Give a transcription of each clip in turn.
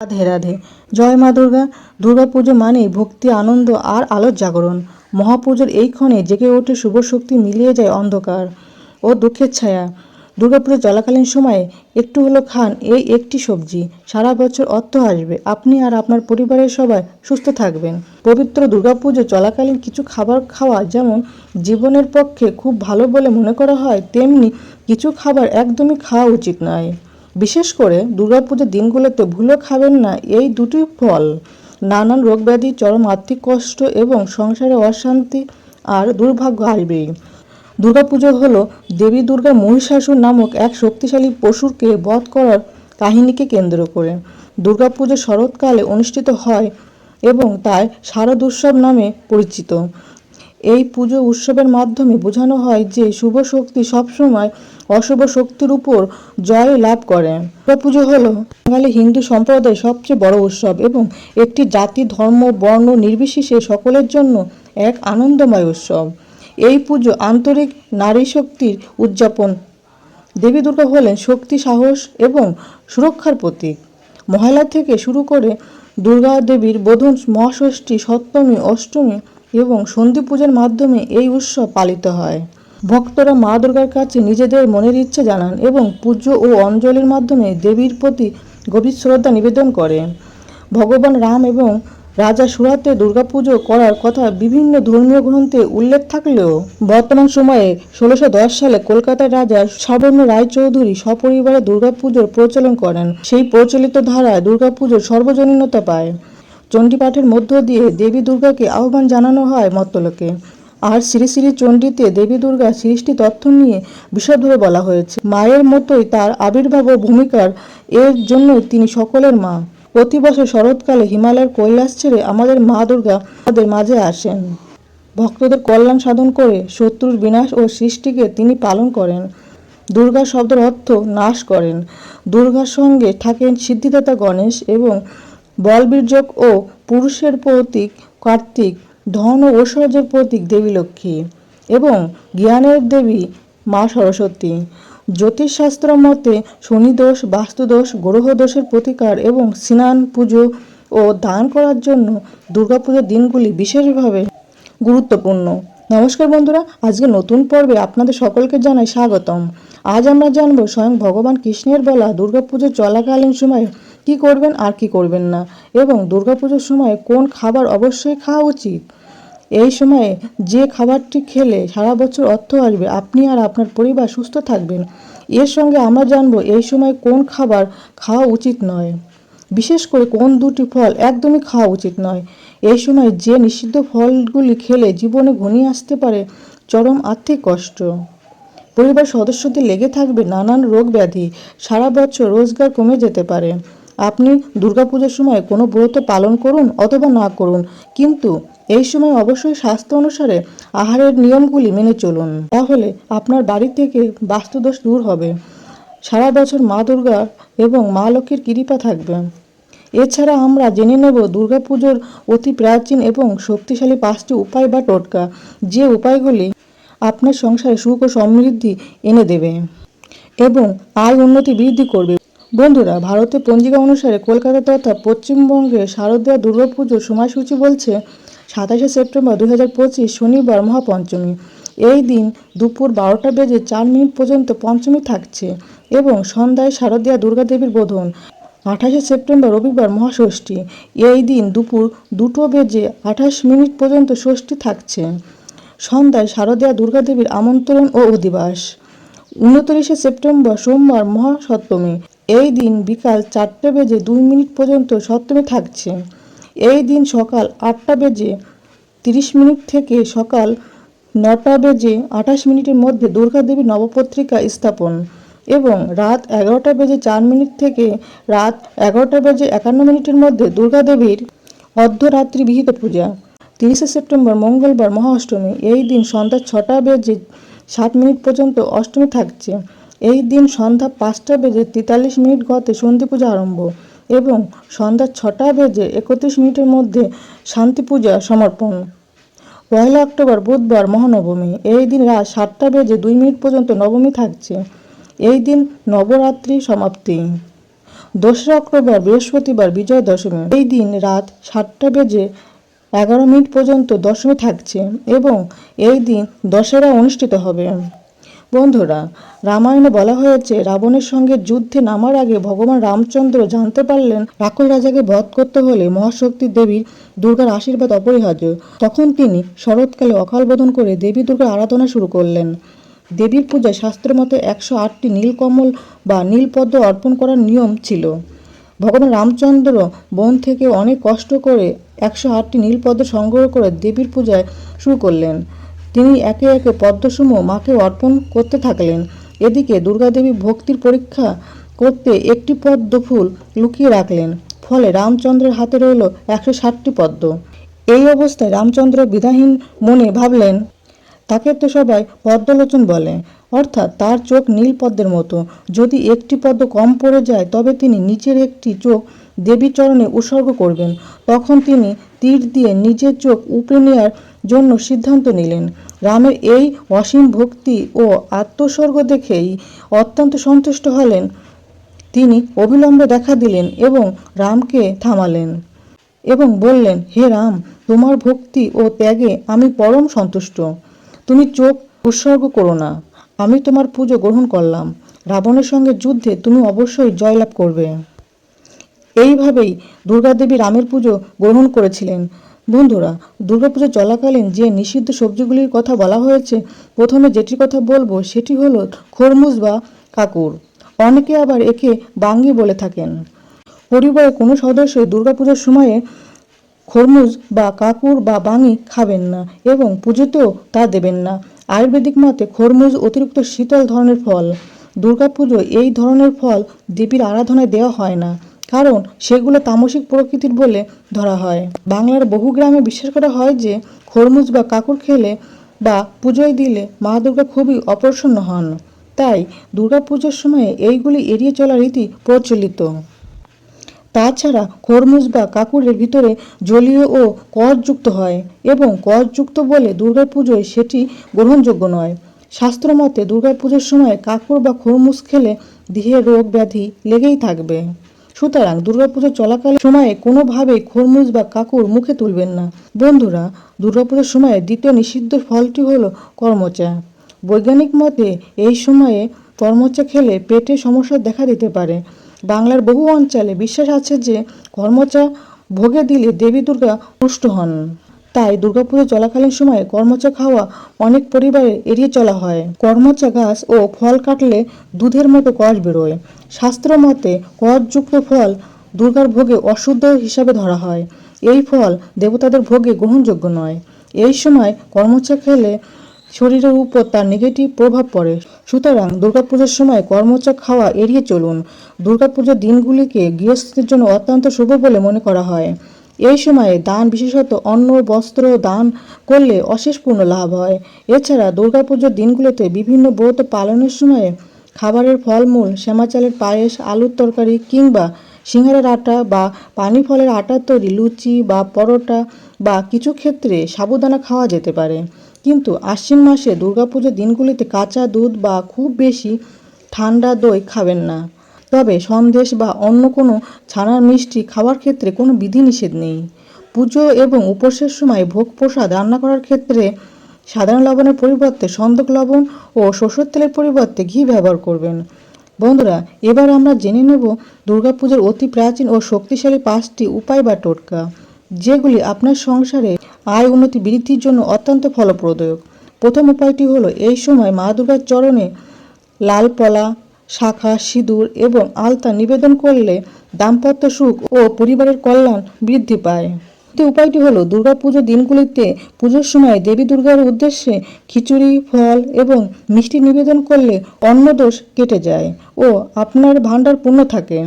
রাধে রাধে। জয় মা দুর্গা। দুর্গাপুজো মানেই ভক্তি, আনন্দ আর আলোর জাগরণ। মহাপুজোর এই ক্ষণে জেগে ওঠে শুভ শক্তি, মিলিয়ে যায় অন্ধকার ও দুঃখের ছায়া। দুর্গাপুজো চলাকালীন সময়ে একটু হলো খান এই একটি সবজি। সারা বছর অর্থ আসবে। আপনি আর আপনার পরিবারের সবাই সুস্থ থাকবেন। পবিত্র দুর্গাপুজো চলাকালীন কিছু খাবার খাওয়া যেমন জীবনের পক্ষে খুব ভালো বলে মনে করা হয়, তেমনি কিছু খাবার একদমই খাওয়া উচিত নয়। বিশেষ করে দুর্গাপুজোর দিনগুলোতে ভুলেও খাবেন না এই দুটি ফল। নানান রোগব্যাধি, চরম আর্থিক কষ্ট এবং সংসারে অশান্তি আর দুর্ভাগ্য আসবেই। দুর্গাপুজো হলো দেবী দুর্গা মহিষাসুর নামক এক শক্তিশালী পশুরকে বধ করার কাহিনীকে কেন্দ্র করে। দুর্গাপুজো শরৎকালে অনুষ্ঠিত হয় এবং তাই শারদ উৎসব নামে পরিচিত। এই পুজো উৎসবের মাধ্যমে বোঝানো হয় যে শুভ শক্তি সবসময় অশুভ শক্তির উপর জয় লাভ করে। দুর্গাপুজো হলো বাঙালি হিন্দু সম্প্রদায়ের সবচেয়ে বড় উৎসব এবং একটি জাতি, ধর্ম, বর্ণ নির্বিশেষে সকলের জন্য এক আনন্দময় উৎসব। এই পুজো আন্তরিক নারী শক্তির উদযাপন। দেবী দুর্গা হলেন শক্তি, সাহস এবং সুরক্ষার প্রতীক। মহালয়া থেকে শুরু করে দুর্গা দেবীর বোধন মহাষষ্ঠী, সপ্তমী, অষ্টমী এবং সন্ধি পূজার মাধ্যমে এই উৎসব পালিত হয়। ভক্তরা মা দুর্গার কাছে নিজেদের মনের ইচ্ছে জানান এবং পুজো ও অঞ্জলির মাধ্যমে দেবীর প্রতি গভীর শ্রদ্ধা নিবেদন করে ভগবান রাম এবং রাজা সুরাতে দুর্গাপুজো করার কথা বিভিন্ন ধর্মীয় গ্রন্থে উল্লেখ থাকলেও বর্তমান সময়ে ষোলোশো সালে কলকাতার রাজা সাবর্ণ রায়চৌধুরী সপরিবারে দুর্গাপুজোর প্রচলন করেন। সেই প্রচলিত ধারায় দুর্গাপুজোর সর্বজনীনতা পায়। চণ্ডীপাঠের মধ্য দিয়ে দেবী দুর্গাকে আহ্বান জানানো হয় মত্তলোকে। আর শ্রী শ্রী চণ্ডীতে দেবী দুর্গা সৃষ্টি তথ্য নিয়ে বিশদভাবে বলা হয়েছে। মায়ের মতোই তার আবির্ভাব ও ভূমিকার এর জন্যই তিনি সকলের মা। প্রতি বছর শরৎকালে হিমালয়ের কৈলাস ছেড়ে আমাদের মা দুর্গা আমাদের মাঝে আসেন। ভক্তদের কল্যাণ সাধন করে শত্রুর বিনাশ ও সৃষ্টিকে তিনি পালন করেন। দুর্গা শব্দের অর্থ নাশ করেন। দুর্গার সঙ্গে থাকেন সিদ্ধিদাতা গণেশ এবং বলবীর্যক ও পুরুষের প্রতীক, কার্তিক, ধন ও ঐশ্বর্যের প্রতীক দেবী লক্ষ্মী এবং জ্ঞানের দেবী মা সরস্বতী। জ্যোতিষশাস্ত্র মতে শনিদোষ বাস্তুদোষ গ্রহদোষের প্রতিকার এবং স্নান, পুজো ও দান করার জন্য দুর্গাপুজোর দিনগুলি বিশেষভাবে গুরুত্বপূর্ণ। নমস্কার বন্ধুরা, আজকে নতুন পর্বে আপনাদের সকলকে জানাই স্বাগতম। আজ আমরা জানব স্বয়ং ভগবান কৃষ্ণের বলা দুর্গাপুজো চলাকালীন সময়ে কি করবেন আর কি করবেন না? এবং দুর্গাপুজোর সময় কোন খাবার অবশ্যই খাওয়া উচিত? এই সময়ে যে খাবারটি খেলে সারা বছর অর্থ আসবে, আপনি আর আপনার পরিবার সুস্থ থাকবেন। এর সঙ্গে আমরা জানব এই সময় কোন খাবার খাওয়া উচিত নয়। বিশেষ করে কোন দুটি ফল একদমই খাওয়া উচিত নয়। এই সময় যে নিষিদ্ধ ফলগুলি খেলে জীবনে ঘনিয়ে আসতে পারে চরম আর্থিক কষ্ট। পরিবার সদস্যদের লেগে থাকবে নানান রোগ ব্যাধি। সারা বছর রোজগার কমে যেতে পারে। আপনি দুর্গাপূজার সময় কোনো ব্রত পালন করুন অথবা না করুন। কিন্তু এই সময় অবশ্যই স্বাস্থ্য অনুসারে আহারের নিয়মগুলি মেনে চলুন। তাহলে আপনার বাড়ি থেকে বাস্তুদোষ দূর হবে। সারা বছর মা দুর্গা এবং মা লক্ষ্মীর কৃপা থাকবে। এছাড়া আমরা জেনে নেব দুর্গাপুজোর অতি প্রাচীন এবং শক্তিশালী পাঁচটি উপায় বা টোটকা। যে উপায়গুলি আপনার সংসারে সুখ ও সমৃদ্ধি এনে দেবে এবং আয় উন্নতি বৃদ্ধি করবে। বন্ধুরা ভারতের পঞ্জিকা অনুসারে কলকাতা তথা পশ্চিমবঙ্গে শারদীয়া দুর্গাপুজোর সময়সূচি বলছে সাতাশে সেপ্টেম্বর দু হাজার পঁচিশ শনিবার মহাপঞ্চমী। এই দিন দুপুর বারোটা বেজে চার মিনিট পর্যন্ত পঞ্চমী থাকছে এবং সন্ধ্যায় শারদীয়া দুর্গাদেবীর বোধন। আঠাশে সেপ্টেম্বর রবিবার মহাষষ্ঠী। এই দিন দুপুর দুটো বেজে আঠাশ মিনিট পর্যন্ত ষষ্ঠী থাকছে। সন্ধ্যায় শারদীয়া দুর্গাদেবীর আমন্ত্রণ ও অধিবাস। উনত্রিশে সেপ্টেম্বর সোমবার মহাসপ্তমী। এই দিন বিকাল চারটে বেজে দুই মিনিট পর্যন্ত সপ্তমী থাকছে। এই দিন সকাল আটটা বেজে তিরিশ মিনিট থেকে সকাল নটা বেজে আঠাশ মিনিটের মধ্যে দুর্গা দেবীর নবপত্রিকা স্থাপন এবং রাত এগারোটা বেজে চার মিনিট থেকে রাত এগারোটা বেজে একান্ন মিনিটের মধ্যে দুর্গা দেবীর অর্ধরাত্রি বিহিত পূজা। তিরিশে সেপ্টেম্বর মঙ্গলবার মহা অষ্টমী এই দিন সন্ধ্যা ছটা বেজে সাত মিনিট পর্যন্ত অষ্টমী থাকছে। এই দিন সন্ধ্যা পাঁচটা বেজে তেতাল্লিশ মিনিট গতে সন্ধি পূজা আরম্ভ এবং সন্ধ্যা ছটা বেজে একত্রিশ মিনিটের মধ্যে শান্তি পূজা সমর্পণ। পয়লা অক্টোবর, বুধবার, মহানবমী। এই দিন রাত সাতটা বেজে দুই মিনিট পর্যন্ত নবমী থাকছে। এই দিন নবরাত্রি সমাপ্তি। দোসরা অক্টোবর, বৃহস্পতিবার বিজয় দশমী এই দিন রাত সাতটা বেজে এগারো মিনিট পর্যন্ত দশমী থাকছে এবং এই দিন দশেরা অনুষ্ঠিত হবে। বন্ধুরা, রামায়ণে বলা হয়েছে, রাবণের সঙ্গে যুদ্ধে নামার আগে ভগবান রামচন্দ্র জানতে পারলেন, রাক্ষস রাজাকে বধ করতে হলে মহাশক্তি দেবীর দুর্গার আশীর্বাদ অপরিহার্য। তখন তিনি শরৎকালে অকাল বোধন করে দেবী দুর্গার আরাধনা শুরু করলেন। দেবীর পূজায় শাস্ত্র মতে একশো আটটি নীলকমল বা নীলপদ্ম অর্পণ করার নিয়ম ছিল। ভগবান রামচন্দ্র বন থেকে অনেক কষ্ট করে একশো আটটি নীলপদ্ম সংগ্রহ করে দেবীর পূজায় শুরু করলেন। তিনি একে একে পদ্মসমূহ মাকে অর্পণ করতে থাকলেন। এদিকে দুর্গাদেবী ভক্তির পরীক্ষা করতে একটি পদ্ম ফুল লুকিয়ে রাখলেন। ফলে রামচন্দ্রের হাতে রইল একশো ষাটটি পদ্ম। এই অবস্থায় রামচন্দ্র বিধাহীন মনে ভাবলেন, তাকে তো সবাই পদ্মলোচন বলে। অর্থাৎ তার চোখ নীল পদ্মের মতো। যদি একটি পদ্ম কম পড়ে যায়, তবে তিনি নিচের একটি চোখ দেবীর চরণে উৎসর্গ করবেন। তখন তিনি তীর দিয়ে নিজের চোখ উপড়ে নেওয়ার জন্য সিদ্ধান্ত নিলেন। রামের এই অসীম ভক্তি ও আত্মস্বর্গ দেখেই অত্যন্ত সন্তুষ্ট হলেন। তিনি অবিলম্বে দেখা দিলেন এবং রামকে থামালেন এবং বললেন, হে রাম, তোমার ভক্তি ও ত্যাগে আমি পরম সন্তুষ্ট। তুমি চোখ উৎসর্গ করো না। আমি তোমার পুজো গ্রহণ করলাম। রাবণের সঙ্গে যুদ্ধে তুমি অবশ্যই জয়লাভ করবে। এইভাবেই দুর্গাদেবী রামের পুজো গ্রহণ করেছিলেন। বন্ধুরা, দুর্গাপুজো চলাকালীন যে নিষিদ্ধ সবজিগুলির কথা বলা হয়েছে, প্রথমে যেটির কথা বলব সেটি হলো খরমুজ বা কাকুর অনেকে আবার একে বাঙ্গি বলে থাকেন। পরিবারের কোনো সদস্যই দুর্গাপুজোর সময়ে খরমুজ বা কাকুর বা বাঙি খাবেন না এবং পুজোতেও তা দেবেন না। আয়ুর্বেদিক মতে খরমুজ অতিরিক্ত শীতল ধরনের ফল। দুর্গাপুজো এই ধরনের ফল দেবীর আরাধনায় দেওয়া হয় না। কারণ সেগুলো তামসিক প্রকৃতির বলে ধরা হয়। বাংলার বহু গ্রামে বিশ্বাস করা হয় যে, খরমুজ বা কাকুর খেলে বা পুজোয় দিলে মা দুর্গা খুবই অপ্রসন্ন হন। তাই দুর্গাপুজোর সময়ে এইগুলি এড়িয়ে চলার রীতি প্রচলিত। তাছাড়া খরমুজ বা কাকুরের ভিতরে জলীয় ও কষযুক্ত হয় এবং কষযুক্ত বলে দুর্গাপুজোয় সেটি গ্রহণযোগ্য নয়। শাস্ত্রমতে দুর্গাপুজোর সময় কাকুর বা খরমুজ খেলে দেহে রোগ ব্যাধি লেগেই থাকবে। সুতরাং দুর্গাপুজো চলাকালীন সময়ে কোনোভাবেই খরমুজ বা কাকুর মুখে তুলবেন না। বন্ধুরা, দুর্গাপুজোর সময়ে দ্বিতীয় নিষিদ্ধ ফলটি হলো কর্মচা। বৈজ্ঞানিক মতে, এই সময়ে কর্মচা খেলে পেটে সমস্যা দেখা দিতে পারে। বাংলার বহু অঞ্চলে বিশ্বাস আছে যে কর্মচা ভোগে দিলে দেবী দুর্গা পুষ্ট হন। তাই দুর্গাপুজো চলাকালীন সময়ে কর্মচা খাওয়া অনেক পরিবারে এড়িয়ে চলা হয়। কর্মচা গাছ ও ফল কাটলে দুধের মতো কষ বেরোয়। শাস্ত্র মতে কষযুক্ত ফল দুর্গার ভোগে অশুদ্ধ হিসাবে ধরা হয়। এই ফল দেবতাদের ভোগে গ্রহণযোগ্য নয়। এই সময় কর্মচা খেলে শরীরের উপর তার নেগেটিভ প্রভাব পড়ে। সুতরাং দুর্গাপুজোর সময় কর্মচা খাওয়া এড়িয়ে চলুন। দুর্গাপুজোর দিনগুলিকে গৃহস্থদের জন্য অত্যন্ত শুভ বলে মনে করা হয়। এই সময়ে দান বিশেষত অন্ন, বস্ত্র দান করলে অশেষ পূর্ণ লাভ হয়। এছাড়া দুর্গাপুজোর দিনগুলোতে বিভিন্ন ব্রত পালনের সময়ে খাবারের ফলমূল শ্যামা চালের পায়েস, আলুর তরকারি কিংবা সিঙ্গারের আটা বা পানি ফলের আটার তৈরি লুচি বা পরোটা বা কিছু ক্ষেত্রে সাবুদানা খাওয়া যেতে পারে। কিন্তু আশ্বিন মাসে দুর্গাপুজোর দিনগুলিতে কাঁচা দুধ বা খুব বেশি ঠান্ডা দই খাবেন না। তবে সন্দেশ বা অন্য কোনো ছানার মিষ্টি খাওয়ার ক্ষেত্রে কোনো বিধিনিষেধ নেই। পুজো এবং উপোসের সময় ভোগ প্রসাদ রান্না করার ক্ষেত্রে সাধারণ লবণের পরিবর্তে সন্দক লবণ ও সরষের তেলের পরিবর্তে ঘি ব্যবহার করবেন। বন্ধুরা, এবার আমরা জেনে নেব দুর্গাপুজোর অতি প্রাচীন ও শক্তিশালী পাঁচটি উপায় বা টোটকা, যেগুলি আপনার সংসারে আয় উন্নতি বৃদ্ধির জন্য অত্যন্ত ফলপ্রদ প্রথম উপায়টি হলো, এই সময় মা দুর্গার চরণে লাল পলা শাখা, সিঁদুর এবং আলতা নিবেদন করলে দাম্পত্য সুখ ও পরিবারের কল্যাণ বৃদ্ধি পায়। উপায়টি হলো দুর্গাপুজোর দিনগুলিতে পুজোর সময় দেবী দুর্গার উদ্দেশ্যে খিচুড়ি, ফল এবং মিষ্টি নিবেদন করলে অন্নদোষ কেটে যায় ও আপনার ভাণ্ডার পূর্ণ থাকে।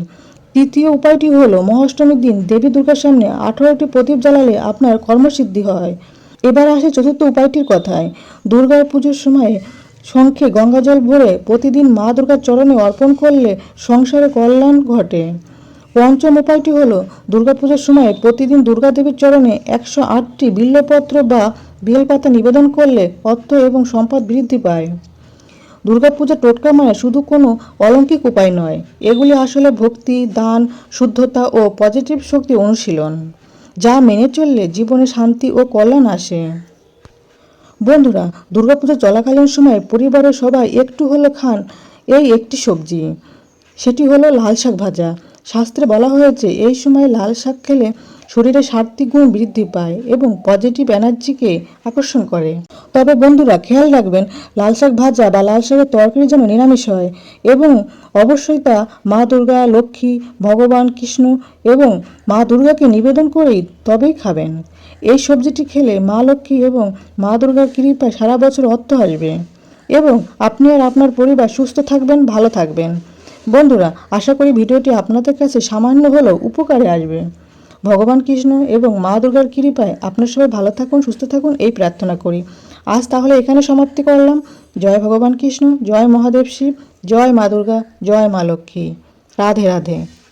তৃতীয় উপায়টি হলো, মহাষ্টমীর দিন দেবী দুর্গার সামনে আঠারোটি প্রদীপ জ্বালালে আপনার কর্মসিদ্ধি হয়। এবার আসে চতুর্থ উপায়টির কথায়। দুর্গা পুজোর সময় শঙ্খে গঙ্গাজল ভরে প্রতিদিন মা দুর্গার চরণে অর্পণ করলে সংসারে কল্যাণ ঘটে। পঞ্চম উপায়টি হলো, দুর্গাপুজোর সময় প্রতিদিন দুর্গাদেবীর চরণে একশো আটটি বিল্লপত্র বা বেলপাতা নিবেদন করলে অর্থ এবং সম্পদ বৃদ্ধি পায়। দুর্গাপূজা টোটকা মানে শুধু কোনো অলৌকিক উপায় নয়, এগুলি আসলে ভক্তি, দান, শুদ্ধতা ও পজিটিভ শক্তি অনুশীলন, যা মেনে চললে জীবনে শান্তি ও কল্যাণ আসে। বন্ধুরা, দুর্গাপূজা চলাকালীন সময় পরিবারের সবাই একটু হলে খান এই একটি সবজি। সেটি হলো লাল শাক ভাজা। শাস্ত্রে বলা হয়েছে, এই সময় লাল শাক খেলে শরীরে সাত্বিক গুণ বৃদ্ধি পায় এবং পজিটিভ এনার্জিকে আকর্ষণ করে। তবে বন্ধুরা, খেয়াল রাখবেন, লাল শাক ভাজা বা লাল শাকের তরকারি যেন নিরামিষ হয় এবং অবশ্যই তা মা দুর্গা, লক্ষ্মী, ভগবান, কৃষ্ণ এবং মা দুর্গাকে নিবেদন করেই তবেই খাবেন। এই সবজিটি খেলে মা লক্ষ্মী এবং মা দুর্গার কৃপায় সারা বছর অর্থ আসবে এবং আপনি আর আপনার পরিবার সুস্থ থাকবেন, ভালো থাকবেন। বন্ধুরা, আশা করি ভিডিওটি আপনাদের কাছে সামান্য হলেও উপকারে আসবে। ভগবান কৃষ্ণ এবং মা দুর্গার কৃপায় আপনার সবাই ভালো থাকুন, সুস্থ থাকুন, এই প্রার্থনা করি। আজ তাহলে এখানে সমাপ্তি করলাম। জয় ভগবান কৃষ্ণ, জয় মহাদেব শিব, জয় মা দুর্গা, জয় মা লক্ষ্মী। রাধে রাধে।